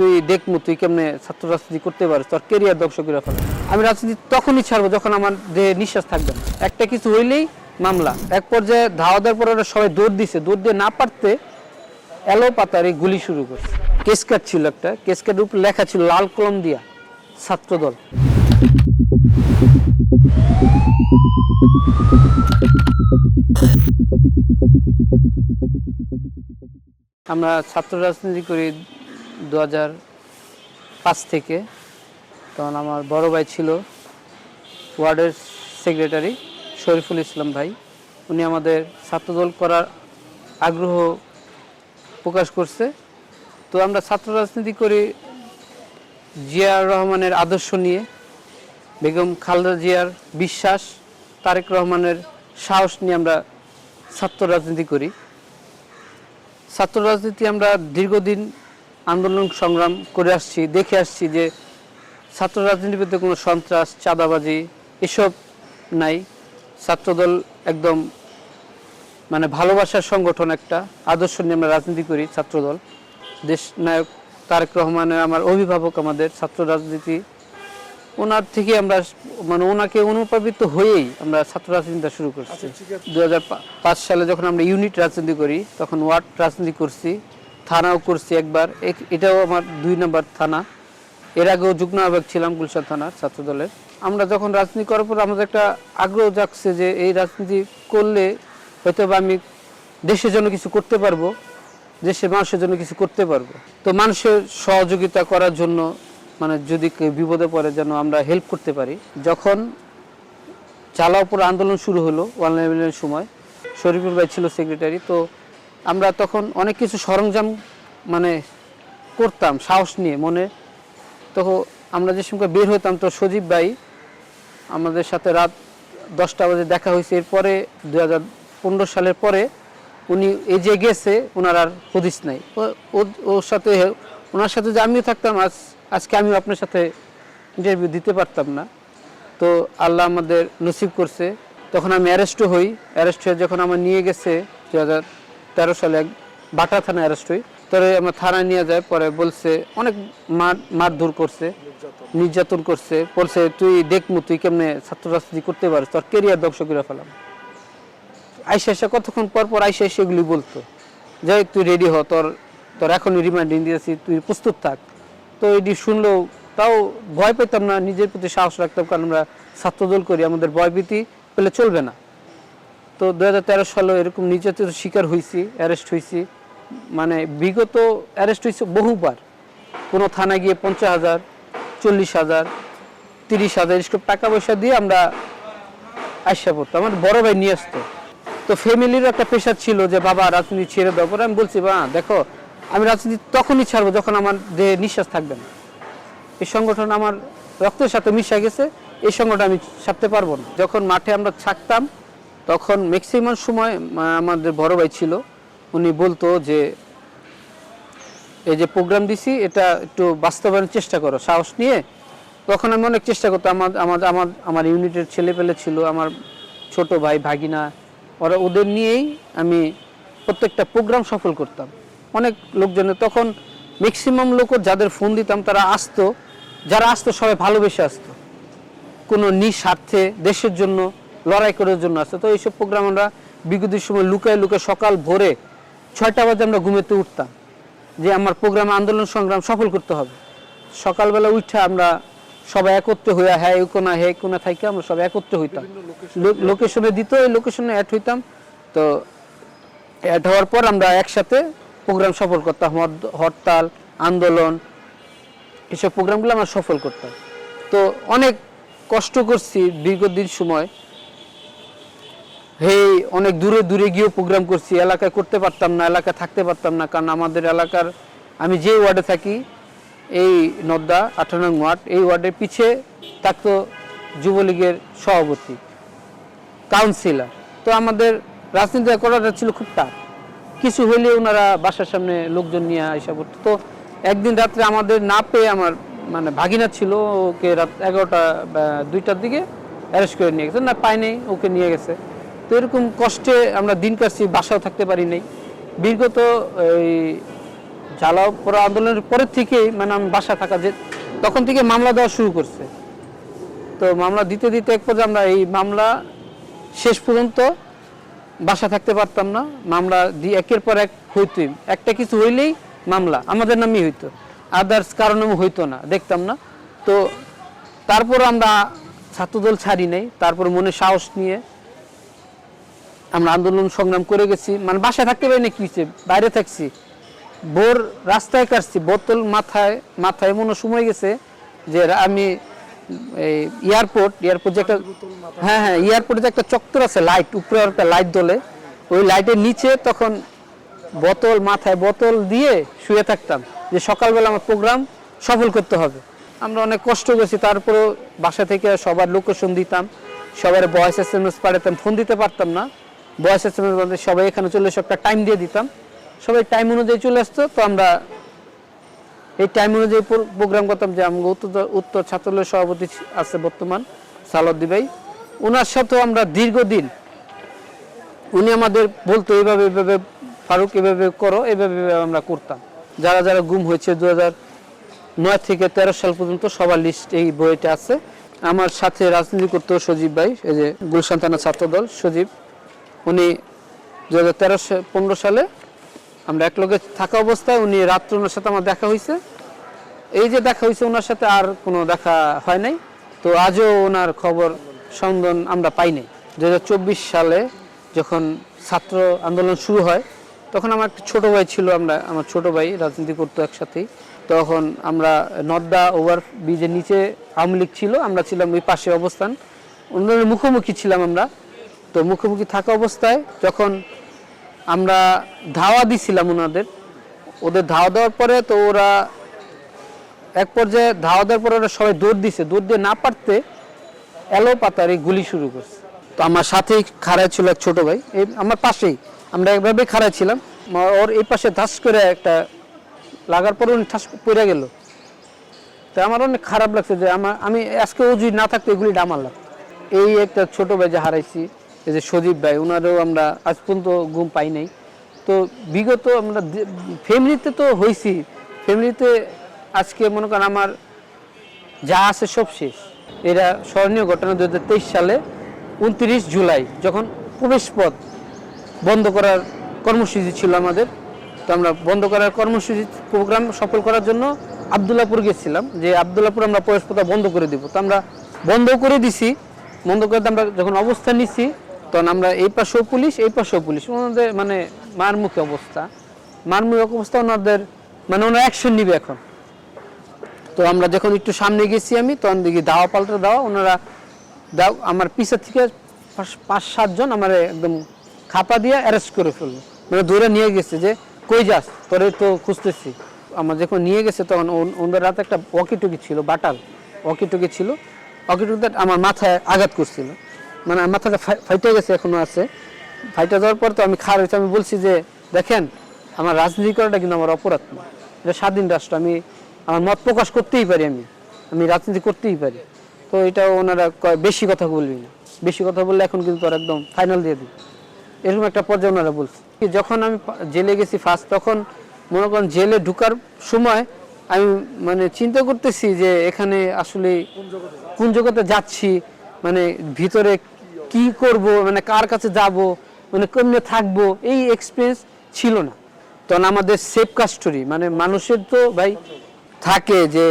তুই দেখব তুই কেমনে ছাত্র রাজনীতি করতে পারিস? তোর কেরিয়ার ধ্বংস ফেলে। আমি রাজনীতি তখনই ছাড়বো যখন আমার দেহে নিঃশ্বাস থাকবে একটা কিছু হইলেই মামলা। এক পর্যায়ে ধাওয়া দেওয়ার পর ওরা সবাই দৌড় দিছে। দৌড় দিয়ে না পারতে এলো পাতার এই গুলি শুরু করছে। কেসকাট ছিল একটা। কেসকাটের উপর লেখা ছিল, লাল কলম দিয়া ছাত্রদল। আমরা ছাত্র রাজনীতি করি দু পাঁচ থেকে তখন আমার বড় ভাই ছিল ওয়ার্ডের সেক্রেটারি শরীফুল ইসলাম ভাই। উনি আমাদের ছাত্রদল করার আগ্রহ প্রকাশ করছে। তো আমরা ছাত্র রাজনীতি করি জিয়ার রহমানের আদর্শ নিয়ে। বেগম খালদা জিয়ার বিশ্বাস, তারেক রহমানের সাহস নিয়ে আমরা ছাত্র রাজনীতি করি। ছাত্র রাজনীতি আমরা দীর্ঘদিন আন্দোলন সংগ্রাম করে আসছি দেখে আসছি যে ছাত্র রাজনীতিতে কোনো সন্ত্রাস চাঁদাবাজি এসব নাই। ছাত্রদল একদম মানে ভালোবাসার সংগঠন একটা আদর্শ নিয়ে আমরা রাজনীতি করি ছাত্রদল। দেশ নায়ক তারেক রহমানের আমার অভিভাবক আমাদের ছাত্র রাজনীতি। ওনার থেকে আমরা মানে ওনাকে অনুপ্রাবিত হয়েই আমরা ছাত্র রাজনীতিটা শুরু করছি। দু পাঁচ সালে যখন আমরা ইউনিট রাজনীতি করি তখন ওয়ার্ড রাজনীতি করছি। থানাও করছি একবার। এটাও আমার দুই নম্বর থানা। এর আগেও যুগ্ম আহ্বায়ক ছিলাম গুলশান থানার ছাত্রদলের আমরা যখন রাজনীতি করার পর আমাদের একটা আগ্রহ জাগছে যে এই রাজনীতি করলে হয়তো বা আমি দেশের জন্য কিছু করতে পারব, দেশের মানুষের জন্য কিছু করতে পারব। তো মানুষের সহযোগিতা করার জন্য মানে যদি বিপদে পড়ে যেন আমরা হেল্প করতে পারি। যখন চালাওপুর আন্দোলন শুরু হলো ওয়ান সময়, শরীফুল ভাই ছিল সেক্রেটারি তো আমরা তখন অনেক কিছু সরঞ্জাম মানে করতাম, সাহস নিয়ে, মনে। তখন আমরা যে সময় বের হতাম তো সজীব ভাই আমাদের সাথে রাত দশটা বাজে দেখা হয়েছে। এরপরে দু হাজার পনেরো সালের পরে উনি এই যে গেছে ওনার আর হদিস নাই। ওর সাথে, ওনার সাথে যে আমিও থাকতাম, আজ, আজকে আমিও আপনার সাথে ইন্টারভিউ দিতে পারতাম না। তো আল্লাহ আমাদের নসিব করছে। তখন আমি অ্যারেস্টও হই। অ্যারেস্ট হয়ে যখন আমার নিয়ে গেছে দু হাজার তেরো সালে এক বাটা থানা অ্যারেস্ট হই। পরে আমার থানায় নিয়ে যায় পরে বলছে, অনেক মার, মারধর করছে, নির্যাতন করছে, বলছে, তুই দেখমু, তুই কেমনে ছাত্র রাজনীতি করতে পারিস? তোর কেরিয়ার ধ্বংস করে ফেলাম। আইসা এসে কতক্ষণ পর পর আইসা এসে এগুলি বলতো। যাই তুই রেডি হ, তোর তোর এখনই রিমান্ডিং দিয়েছি, তুই প্রস্তুত থাক। তো এটি শুনলেও তাও ভয় পেতাম না, নিজের প্রতি সাহস রাখতাম, কারণ আমরা ছাত্রদল করি, আমাদের ভয়ভীতি পেলে চলবে না। তো দু হাজার তেরো সালে এরকম নির্যাতিত শিকার হয়েছি অ্যারেস্ট হয়েছি মানে বিগত অ্যারেস্ট হয়েছে বহুবার। কোনো থানায় গিয়ে পঞ্চাশ হাজার, চল্লিশ হাজার, তিরিশ হাজার এসব টাকা পয়সা দিয়ে আমরা আসা পড়তো আমার বড় ভাই নিয়ে আসতো। তো ফ্যামিলির একটা পেশা ছিল যে, বাবা, রাজনীতি ছেড়ে দেওয়ার পরে আমি বলছি বা দেখো, আমি রাজনীতি তখনই ছাড়বো যখন আমার দেহে নিঃশ্বাস থাকবে না। এই সংগঠন আমার রক্তের সাথে মিশে গেছে, এই সংগঠন আমি ছাড়তে পারব না। যখন মাঠে আমরা থাকতাম তখন ম্যাক্সিমাম সময় আমাদের বড় ভাই ছিল। উনি বলতো যে, এই যে প্রোগ্রাম দিছি, এটা একটু বাস্তবায়নের চেষ্টা করো, সাহস নিয়ে। তখন আমি অনেক চেষ্টা করতাম। আমার আমার আমার আমার ইউনিটের ছেলে পেলে ছিল, আমার ছোট ভাই ভাগিনা। ওরা, ওদের নিয়েই আমি প্রত্যেকটা প্রোগ্রাম সফল করতাম। অনেক লোকজনের, তখন ম্যাক্সিমাম লোক যাদের ফোন দিতাম, তারা আসতো। যারা আসতো, সবাই ভালোবেসে আসতো। কোনো নিঃস্বার্থে দেশের জন্য লড়াই করার জন্য আসতো তো এইসব প্রোগ্রাম আমরা বিগত সময় লুকায় লুকায় সকাল ভোরে ছয়টা বাজে আমরা ঘুমেতে উঠতাম। যে আমার প্রোগ্রামে আন্দোলন সংগ্রাম সফল করতে হবে। সকালবেলা উঠে আমরা সবাই একত্রে হইয়া হ্যাঁ এই কোনা হ্যাঁ কোনা থাইকে আমরা সবাই একত্রে হইতাম। লোকেশনে দিত এই লোকেশনে অ্যাড হইতাম। তো অ্যাড হওয়ার পর আমরা একসাথে প্রোগ্রাম সফল করতাম। হরতাল আন্দোলন এসব প্রোগ্রামগুলো আমরা সফল করতাম। তো অনেক কষ্ট করছি দীর্ঘদিন সময়। হেই অনেক দূরে দূরে গিয়েও প্রোগ্রাম করছি। এলাকায় করতে পারতাম না, এলাকায় থাকতে পারতাম না, কারণ আমাদের এলাকার, আমি যে ওয়ার্ডে থাকি, এই নদ্দা, আঠারো ওয়ার্ড এই ওয়ার্ডের পিছে থাকতো যুবলীগের সভাপতি কাউন্সিলর তো আমাদের রাজনীতি করাটা ছিল খুব টাফ। কিছু হইলে ওনারা বাসার সামনে লোকজন নিয়ে আসা করতো তো একদিন রাত্রে আমাদের না পেয়ে আমার মানে ভাগিনা ছিল, ওকে রাত এগারোটা দুইটার দিকে অ্যারেস্ট করে নিয়ে গেছে। না পাইনি ওকে নিয়ে গেছে। তো এরকম কষ্টে আমরা দিন কাটছি, বাসাও থাকতে পারি নাই। বিগত এই জ্বালাও পড়া আন্দোলনের পরের থেকেই মানে আমি বাসা থাকা যে, তখন থেকে মামলা দেওয়া শুরু করছে। তো মামলা দিতে দিতে এক পর্যায়ে আমরা এই মামলা শেষ পর্যন্ত বাসা থাকতে পারতাম না। মামলা দিয়ে একের পর এক হইতোই। একটা কিছু হইলেই মামলা, আমাদের নামই হইতো। আদার্স কারণে হইতো না, দেখতাম না। তো তারপর আমরা ছাত্রদল ছাড়ি নাই, তারপর মনে সাহস নিয়ে আমরা আন্দোলন সংগ্রাম করে গেছি। মানে বাসায় থাকতে পারি না, কি? বাইরে থাকছি। ভোর রাস্তায় কাটছি, বোতল মাথায় মাথায় এমন সময় গেছে যে আমি এই এয়ারপোর্ট এয়ারপোর্ট যে একটা হ্যাঁ হ্যাঁ এয়ারপোর্টে যে একটা চক্কর আছে, লাইট, উপরে একটা লাইট দলে ওই লাইটের নিচে তখন বোতল, মাথায় বোতল দিয়ে শুয়ে থাকতাম যে সকালবেলা আমার প্রোগ্রাম সফল করতে হবে। আমরা অনেক কষ্ট করেছি, তারপরেও বাসা থেকে সবার লোকেশন দিতাম সবার ভয়েস এস এম এস পাঠাতাম ফোন দিতে পারতাম না। ভয়েস এস সবাই এখানে চলে এসে একটা টাইম দিয়ে দিতাম। সবাই টাইম অনুযায়ী চলে আসতো, তো আমরা এই টাইম অনুযায়ী প্রোগ্রাম করতাম যে আমাকে উত্তর উত্তর ছাত্রলীগের সভাপতি আছে বর্তমান সালদ্দি ভাই। ওনার সাথেও আমরা দীর্ঘদিন, উনি আমাদের বলতো, এইভাবে এইভাবে ফারুক এভাবে করো এভাবে এভাবে আমরা করতাম। যারা যারা গুম হয়েছে দু নয় থেকে তেরো সাল পর্যন্ত সবার লিস্ট এই বইটা আছে। আমার সাথে রাজনীতি করতো সজীব ভাই, এই যে গুলশান থানা ছাত্রদল, সজীব। উনি দু হাজার তেরো পনেরো সালে আমরা এক লগে থাকা অবস্থায় উনি রাত্রে ওনার সাথে আমার দেখা হয়েছে। এই যে দেখা হয়েছে ওনার সাথে আর কোনো দেখা হয় নাই। তো আজও ওনার খবর সন্ধান আমরা পাই নাই। দু হাজার চব্বিশ সালে যখন ছাত্র আন্দোলন শুরু হয়, তখন আমার একটা ছোটো ভাই ছিল, আমরা, আমার ছোট ভাই রাজনীতি করতো একসাথেই। তখন আমরা নদ্দা ওভার ব্রিজের নিচে আওয়ামী লীগ ছিল, আমরা ছিলাম ওই পাশে অবস্থান। ওনাদের মুখোমুখি ছিলাম আমরা। তো মুখোমুখি থাকা অবস্থায় যখন আমরা ধাওয়া দিছিলাম ওনাদের, ওদের ধাওয়া দেওয়ার পরে তো ওরা এক পর্যায়ে ধাওয়া দেওয়ার পরে ওরা সবাই দৌড় দিছে। দৌড় দিয়ে না পারতে এলো পাতারি গুলি শুরু করছে। তো আমার সাথেই খাড়ায় ছিল এক ছোটো ভাই। এই আমার পাশেই, আমরা একভাবে খাড়ায় ছিলাম। ওর এই পাশে ধাস করে একটা লাগার পরে উনি ঠাস পড়ে গেল। তো আমার অনেক খারাপ লাগছে যে আমার, আমি আজকে ও যদি না থাকতো এগুলি আমার লাগতো। এই একটা ছোট ভাই যে হারাইছি এই যে সজীব ভাই ওনারও আমরা আজ পর্যন্ত ঘুম পাই নাই। তো বিগত আমরা ফ্যামিলিতে তো হয়েছি ফ্যামিলিতে আজকে মনে করেন আমার যা আছে সব শেষ। এরা স্মরণীয় ঘটনা দু হাজার তেইশ সালে উনত্রিশ জুলাই যখন প্রবেশ পথ বন্ধ করার কর্মসূচি ছিল আমাদের। তো আমরা বন্ধ করার কর্মসূচি প্রোগ্রাম সফল করার জন্য আবদুল্লাপুর গেছিলাম যে আবদুল্লাপুর আমরা প্রবেশ পথ বন্ধ করে দিব। তো আমরা বন্ধ করে দিছি। বন্ধ করে আমরা যখন অবস্থান নিছি তখন আমরা এই পাশেও পুলিশ, এই পাশেও পুলিশ। ওনাদের মানে মারমুখী অবস্থা। মারমুখী অবস্থা ওনাদের মানে ওনারা অ্যাকশন নিবে এখন। তো আমরা যখন একটু সামনে গেছি আমি, তখন দেখি দাওয়া পাল্টা দেওয়া, ওনারা দাও আমার পিছের থেকে পাঁচ- সাতজন আমার একদম খাপা দিয়ে অ্যারেস্ট করে ফেলল। মানে ধরে নিয়ে গেছে যে, কই যাস? তোরে তো খুঁজতেছি। আমার যখন নিয়ে গেছে, তখন ওন- ওদের রাতে একটা ওয়াকিটুকি ছিল, বাটাল। ওয়াকিটুকি ছিল। ওয়াকিটুকিতে আমার মাথায় আঘাত করছিল। মানে আমার মাথাটা ফাইটে গেছে, এখনও আছে। ফাইটে যাওয়ার পর তো আমি খারাপ হয়েছে। আমি বলছি যে, দেখেন, আমার রাজনীতি করাটা কিন্তু আমার অপরাধ না এটা স্বাধীন রাষ্ট্র, আমি আমার মত প্রকাশ করতেই পারি আমি। আমি রাজনীতি করতেই পারি। তো এটা ওনারা বেশি কথা বলবি না। বেশি কথা বললে এখন কিন্তু আর একদম ফাইনাল দিয়ে দিই এরকম একটা পর্যায়ে ওনারা বলছে। যখন আমি জেলে গেছি ফার্স্ট তখন মনে করেন জেলে ঢুকার সময় আমি মানে চিন্তা করতেছি যে, এখানে আসলে কোন জগতে যাচ্ছি? মানে ভিতরে কি করব মানে কার কাছে যাব মানে কেমনে থাকব, এই এক্সপিরিয়েন্স ছিল না। তখন আমাদের সেফ কাস্টরি মানে মানুষের তো ভাই থাকে যে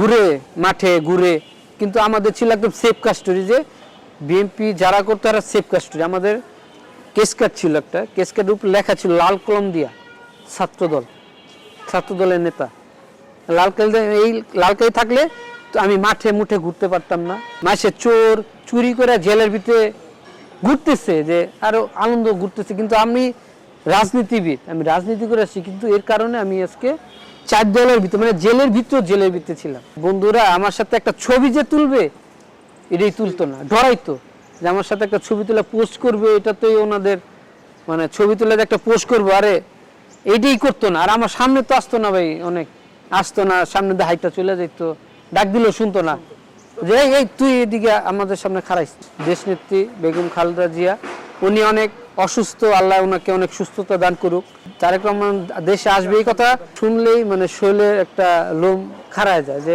ঘুরে, মাঠে ঘুরে, কিন্তু আমাদের ছিল একদম সেফ কাস্টরি যে বিএনপি যারা করতো তারা সেফ কাস্টরি আমাদের কেসকাট ছিল একটা কেসকাটের উপর লেখা ছিল লাল কলম দিয়া, ছাত্রদল, ছাত্রদলের নেতা। লাল কালি এই লাল কালি থাকলে তো আমি মাঠে মুঠে ঘুরতে পারতাম না। মাসে চোর চুরি করে জেলের ভিতরে ঘুরতেছে যে আরও আনন্দ ঘুরতেছে। কিন্তু আমি রাজনীতিবিদ, আমি রাজনীতি করে আসছি, কিন্তু এর কারণে আমি আজকে চার দলের ভিতরে মানে জেলের ভিতর জেলের ভিতরে ছিলাম। বন্ধুরা, আমার সাথে একটা ছবি যে তুলবে, এটাই তুলতো না, ডরাইতো। যে আমার সাথে একটা ছবি তুলে পোস্ট করবে, এটাতেই ওনাদের মানে ছবি তুলে একটা পোস্ট করব। আরে এইটাই করতো না। আর আমার সামনে তো আসতো না ভাই, অনেক। আসতো না, সামনে দিয়ে হাইটটা চলে যেত ডাক দিলেও শুনতো না। যে এই, তুই এদিকে আমাদের সামনে খারাইস দেশনেত্রী বেগম খালেদা জিয়া উনি অনেক অসুস্থ আল্লাহ ওনাকে অনেক সুস্থতা দান করুক। তারেক রহমান দেশে আসবে এই কথা শুনলেই মানে শরীরের একটা লোম খাড়ায় যায় যে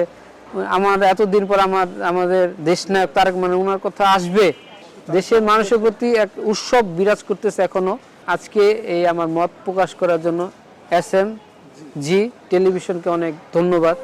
আমার এতদিন পর আমার আমাদের দেশ নায়ক তারেক মানে ওনার কথা আসবে। দেশের মানুষের প্রতি এক উৎসব বিরাজ করতেছে এখনও। আজকে এই আমার মত প্রকাশ করার জন্য এস এম জি টেলিভিশনকে অনেক ধন্যবাদ।